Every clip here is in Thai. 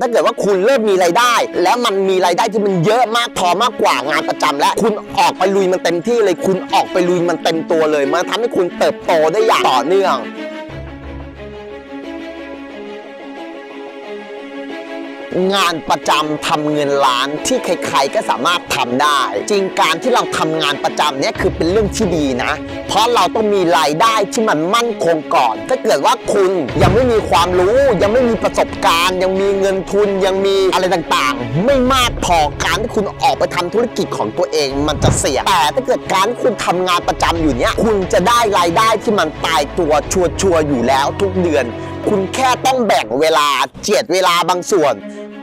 ถ้าเกิดว่าคุณเริ่มมีรายได้ แล้วมันมีรายได้ที่มันเยอะมากพอมากกว่างานประจำแล้วคุณออกไปลุยมันเต็มที่เลยคุณออกไปลุยมันเต็มตัวเลยมันทำให้คุณเติบโตได้อย่างต่อเนื่อง งานประจำทำเงินล้านที่ใครๆก็สามารถทำได้ จริงการที่เราทำงานประจำเนี่ยคือเป็นเรื่องที่ดีนะ เพราะเราต้องมีรายได้ที่มันมั่นคงก่อน ถ้าเกิดว่าคุณยังไม่มีความรู้ ยังไม่มีประสบการณ์ ยังมีเงินทุนยังมีอะไรต่างๆ ไม่มากพอการที่คุณออกไปทำธุรกิจของตัวเองมันจะเสี่ยงแต่ถ้าเกิดการที่คุณทำงานประจำอยู่เนี่ยคุณจะได้รายได้ที่มันตายตัวชัวร์ๆอยู่แล้วทุกเดือน คุณแค่ต้องแบ่งเวลาเจียดเวลาบางส่วน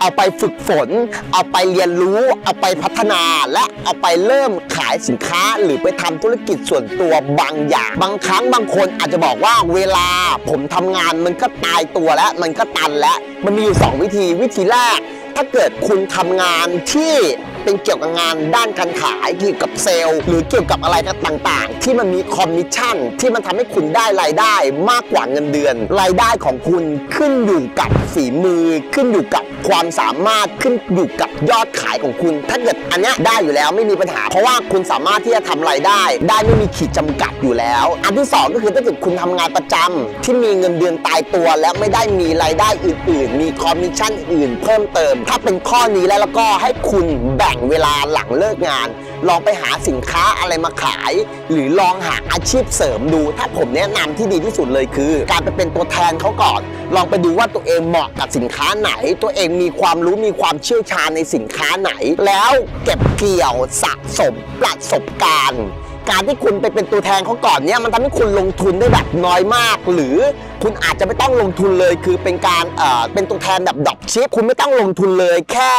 เอาไปฝึกฝน เอาไปเรียนรู้ เอาไปพัฒนา และเอาไปเริ่มขายสินค้าหรือไปทำธุรกิจส่วนตัวบางอย่าง บางครั้งบางคนอาจจะบอกว่าเวลาผมทำงานมันก็ตายตัวแล้ว มันก็ตันแล้ว มันมีอยู่ 2 วิธีวิธีแรก ถ้าเกิดคุณทำงานที่ เป็นเกี่ยวกับงานด้านการขายเกี่ยวกับเซลล์ หรือเกี่ยวกับอะไรต่างๆ ที่มันมีคอมมิชชั่น ที่มันทำให้คุณได้รายได้มากกว่าเงินเดือน รายได้ของคุณขึ้นอยู่กับฝีมือ ขึ้นอยู่กับความสามารถขึ้นอยู่กับยอดขายของคุณ ถ้าเกิดอันนี้ได้อยู่แล้วไม่มีปัญหา เพราะว่าคุณสามารถที่จะทำรายได้ ได้ไม่มีขีดจำกัดอยู่แล้ว อันที่สองก็คือถ้าเกิดคุณทำงานประจำที่มีเงินเดือนตายตัว และไม่ได้มีรายได้อื่น ๆ มีคอมมิชชั่นอื่นเพิ่มเติม ถ้าเป็นข้อนี้แล้วแล้วก็ให้คุณแบ่งเวลาหลังเลิกงาน ลองไปหาสินค้าอะไรมาขาย หรือลองหาอาชีพเสริมดู ถ้าผมแนะนำที่ดีที่สุดเลยคือ การไปเป็นตัวแทนเขาก่อน ลองไปดูว่าตัวเองเหมาะกับสินค้าไหน ตัวเองมีความรู้มีความเชี่ยวชาญในสินค้าไหน แล้วเก็บเกี่ยวสะสมประสบการณ์ การที่คุณไปเป็นตัวแทนเขาก่อนเนี่ยมันทำให้คุณลงทุนได้แบบน้อยมาก หรือคุณอาจจะไม่ต้องลงทุนเลย คือเป็นการเอ่อเป็นตัวแทนแบบดอปชิปคุณไม่ต้องลงทุนเลยแค่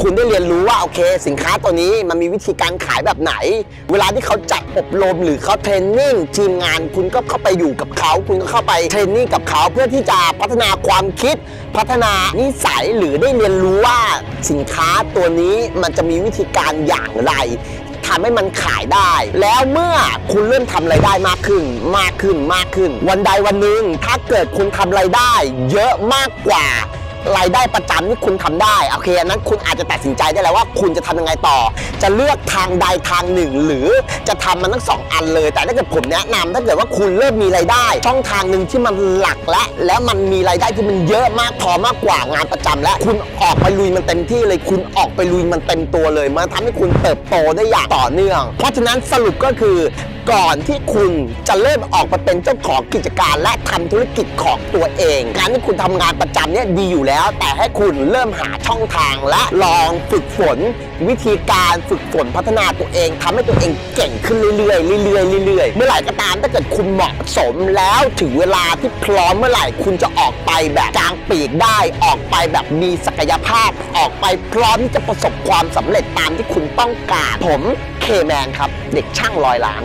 คุณได้เรียนรู้ว่าโอเค สินค้าตัวนี้มันมีวิธีการขายแบบไหน เวลาที่เขาจัดอบรมหรือเขาเทรนนิ่งทีมงาน คุณก็เข้าไปอยู่กับเขา คุณก็เข้าไปเทรนนิ่งกับเขาเพื่อที่จะพัฒนาความคิด พัฒนานิสัยหรือได้เรียนรู้ว่าสินค้าตัวนี้มันจะมีวิธีการอย่างไร ทำให้มันขายได้ แล้วเมื่อคุณเริ่มทำรายได้มากขึ้น มากขึ้นมากขึ้น วันใดวันหนึ่งถ้าเกิดคุณทำรายได้ เยอะมากกว่า รายได้ประจำที่คุณทำได้โอเคอันนั้นคุณอาจจะตัดสินใจได้แล้วว่า คุณจะทำยังไงต่อ จะเลือกทางใดทางหนึ่ง หรือจะทำมันทั้งสองอันเลย แต่ถ้าเกิดผมแนะนำถ้าเกิดว่าคุณเริ่มมีรายได้ ช่องทางหนึ่งที่มันหลักและ แล้วมันมีรายได้ที่มันเยอะมากพอมากกว่างานประจำและคุณออกไปลุยมันเต็มที่เลย คุณออกไปลุยมันเต็มตัวเลยมันทำให้คุณเติบโตได้อย่างต่อเนื่อง เพราะฉะนั้นสรุปก็คือก่อนที่คุณจะเริ่มออกมาเป็นเจ้าของกิจการ และทำธุรกิจของตัวเอง การที่คุณทำงานประจำเนี่ยดีอยู่แล้วแต่ให้คุณเริ่มหาช่องทางและลองฝึกฝน วิธีการฝึกฝนพัฒนาตัวเองทำให้ตัวเองเก่งขึ้นเรื่อยๆเรื่อยๆเรื่อยๆเมื่อไหร่ก็ตามถ้าเกิดคุณเหมาะสมแล้วถึงเวลาที่พร้อมเมื่อไหร่คุณจะออกไปแบบกลางปีกได้ออกไปแบบมีศักยภาพ ออกไปพร้อมที่จะประสบความสำเร็จตามที่คุณต้องการ ผมเคแมนครับ เด็กช่างร้อยล้าน